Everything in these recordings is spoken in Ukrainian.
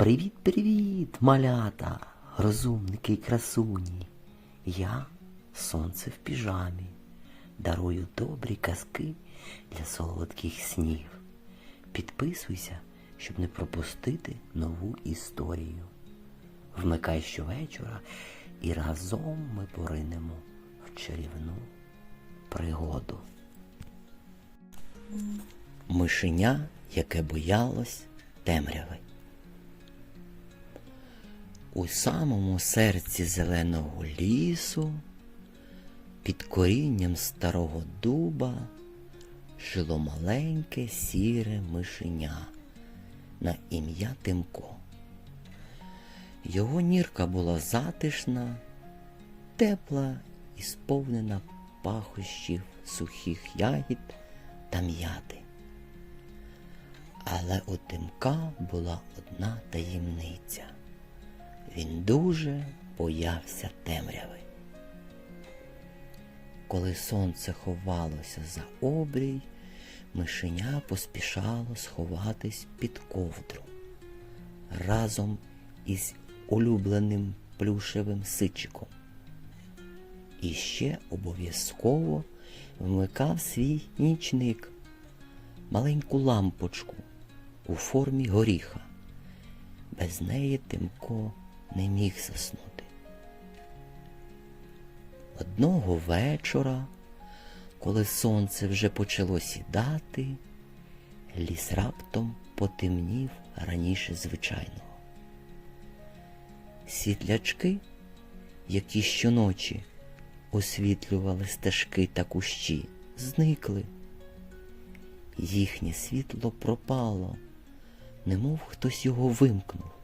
Привіт-привіт, малята, розумники й красуні. Я сонце в піжамі, дарую добрі казки для солодких снів. Підписуйся, щоб не пропустити нову історію. Вмикай щовечора і разом ми поринемо в чарівну пригоду. Мишеня, яке боялось темряви. У самому серці зеленого лісу, під корінням старого дуба, жило маленьке сіре мишеня на ім'я Тимко. Його нірка була затишна, тепла і сповнена пахощів сухих ягід та м'яти. Але у Тимка була одна таємниця. Він дуже боявся темряви. Коли сонце ховалося за обрій, мишеня поспішало сховатись під ковдру разом із улюбленим плюшевим сичиком. І ще обов'язково вмикав свій нічник, маленьку лампочку у формі горіха. Без неї Тимко не міг заснути. Одного вечора, коли сонце вже почало сідати, ліс раптом потемнів раніше звичайного. Світлячки, які щоночі освітлювали стежки та кущі, зникли. Їхнє світло пропало, немов хтось його вимкнув.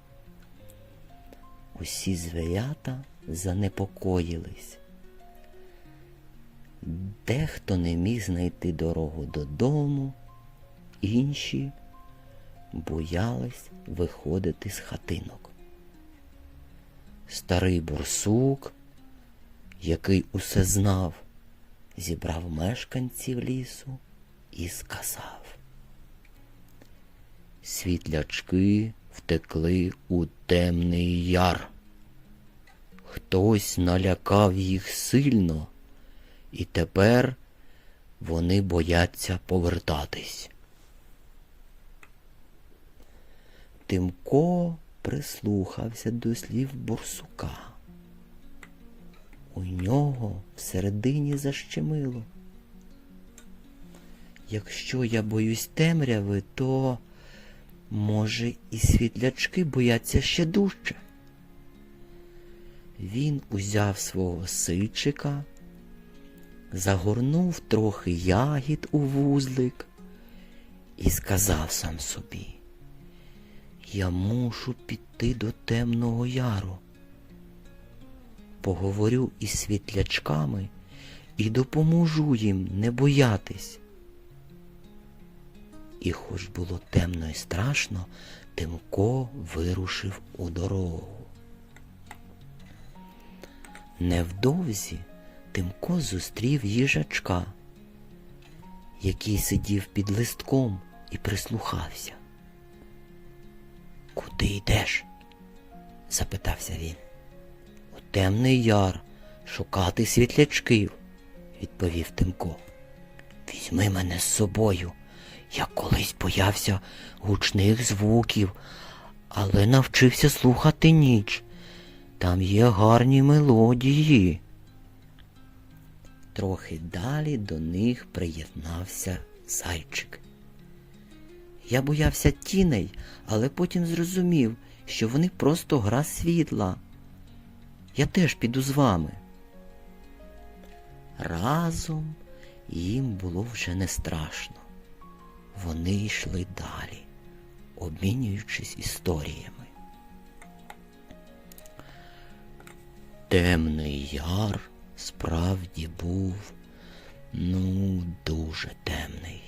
Усі звірята занепокоїлись. Дехто не міг знайти дорогу додому, інші боялись виходити з хатинок. Старий борсук, який усе знав, зібрав мешканців лісу і сказав. Світлячки втекли у темний яр. Хтось налякав їх сильно, і тепер вони бояться повертатись. Тимко прислухався до слів борсука. У нього всередині защемило. Якщо я боюсь темряви, то, може, і світлячки бояться ще дужче. Він узяв свого сичика, загорнув трохи ягід у вузлик і сказав сам собі, я мушу піти до темного яру. Поговорю із світлячками і допоможу їм не боятись. І хоч було темно і страшно, Тимко вирушив у дорогу. Невдовзі Тимко зустрів їжачка, який сидів під листком і прислухався. Куди йдеш? запитався він. У темний яр шукати світлячків, відповів Тимко. Візьми мене з собою. Я колись боявся гучних звуків, але навчився слухати ніч. Там є гарні мелодії. Трохи далі до них приєднався зайчик. Я боявся тіней, але потім зрозумів, що вони просто гра світла. Я теж піду з вами. Разом їм було вже не страшно. Вони йшли далі, обмінюючись історіями. Темний яр справді був, ну, дуже темний.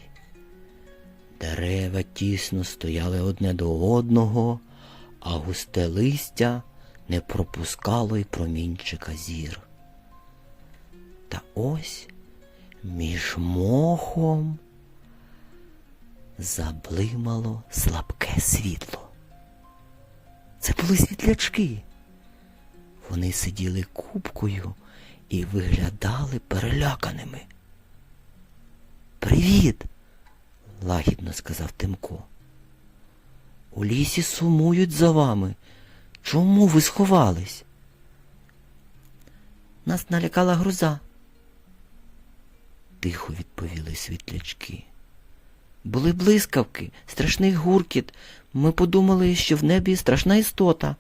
Дерева тісно стояли одне до одного, а густе листя не пропускало й промінчика зір. Та ось між мохом заблимало слабке світло. Це були світлячки. Вони сиділи купкою і виглядали переляканими. Привіт, лагідно сказав Тимко. У лісі сумують за вами. Чому ви сховались? Нас налякала гроза. Тихо відповіли світлячки. Були блискавки, страшний гуркіт. Ми подумали, що в небі страшна істота.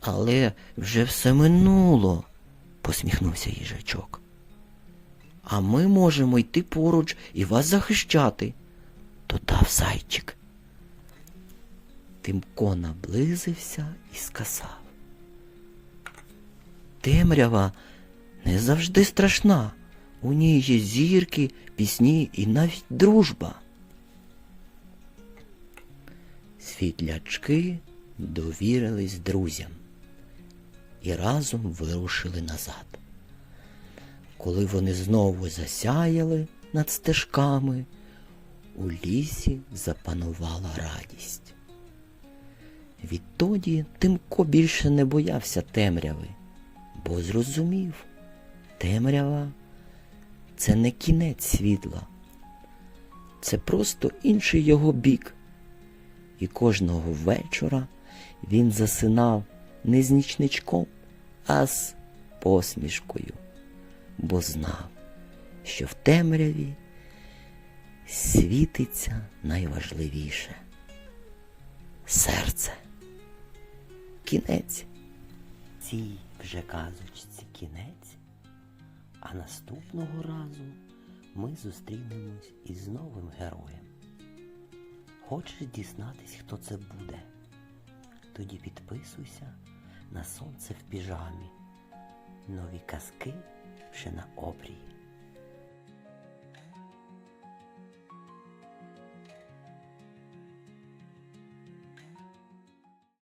Але вже все минуло, посміхнувся їжачок. А ми можемо йти поруч і вас захищати, додав зайчик. Тимко наблизився і сказав. Темрява не завжди страшна. У ній є зірки, пісні і навіть дружба. Світлячки довірились друзям і разом вирушили назад. Коли вони знову засяяли над стежками, у лісі запанувала радість. Відтоді Тимко більше не боявся темряви, бо зрозумів, темрява це не кінець світла, це просто інший його бік. І кожного вечора він засинав не з нічничком, а з посмішкою, бо знав, що в темряві світиться найважливіше серце. Кінець. Цій вже казочці кінець, а наступного разу ми зустрінемось із новим героєм. Хочеш дізнатись, хто це буде? Тоді підписуйся на сонце в піжамі. Нові казки ще на обрії.